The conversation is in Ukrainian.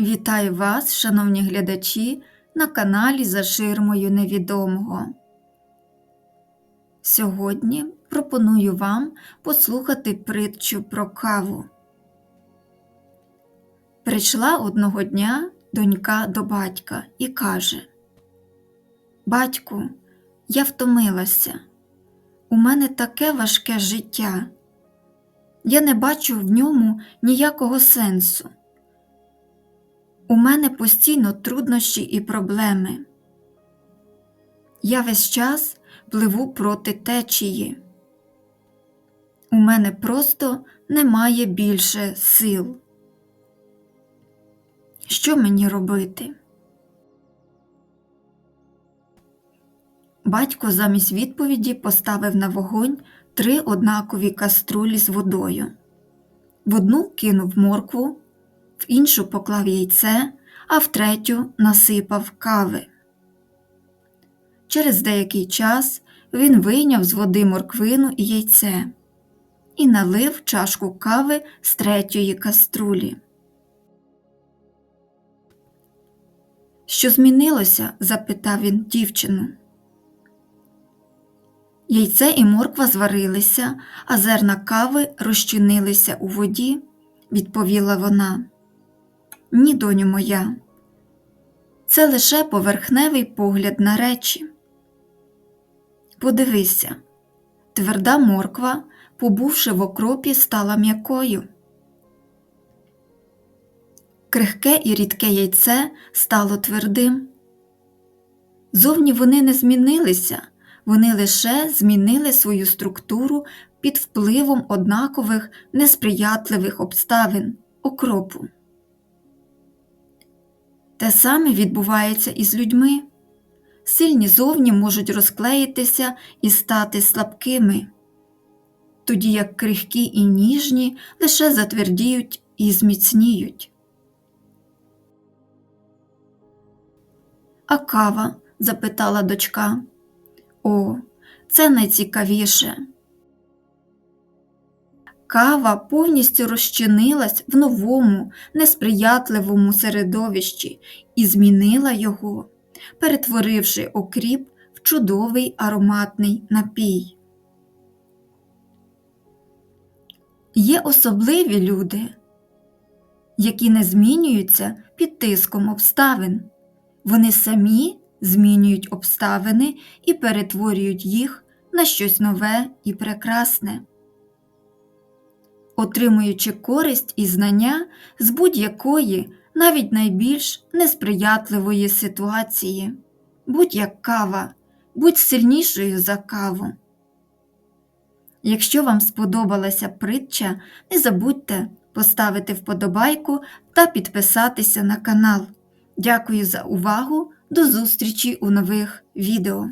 Вітаю вас, шановні глядачі, на каналі За ширмою невідомого. Сьогодні пропоную вам послухати притчу про каву. Прийшла одного дня донька до батька і каже: Батьку, я втомилася. У мене таке важке життя. Я не бачу в ньому ніякого сенсу. У мене постійно труднощі і проблеми. Я весь час пливу проти течії. У мене просто немає більше сил. Що мені робити? Батько замість відповіді поставив на вогонь три однакові каструлі з водою. В одну кинув моркву, в іншу поклав яйце, а в третю насипав кави. Через деякий час він вийняв з води морквину і яйце і налив чашку кави з третьої каструлі. Що змінилося? запитав він дівчину. Яйце і морква зварилися, а зерна кави розчинилися у воді, відповіла вона. Ні, доню моя, це лише поверхневий погляд на речі. Подивися, тверда морква, побувши в окропі, стала м'якою. Крихке і рідке яйце стало твердим. Зовні вони не змінилися, вони лише змінили свою структуру під впливом однакових несприятливих обставин окропу. Те саме відбувається і з людьми. Сильні зовні можуть розклеїтися і стати слабкими, тоді як крихкі і ніжні лише затвердіють і зміцніють. А кава? запитала дочка. О, це найцікавіше. Кава повністю розчинилась в новому, несприятливому середовищі і змінила його, перетворивши окріп в чудовий ароматний напій. Є особливі люди, які не змінюються під тиском обставин. Вони самі змінюють обставини і перетворюють їх на щось нове і прекрасне отримуючи користь і знання з будь-якої, навіть найбільш несприятливої ситуації, будь як кава, будь сильнішою за каву. Якщо вам сподобалася притча, не забудьте поставити вподобайку та підписатися на канал. Дякую за увагу! До зустрічі у нових відео!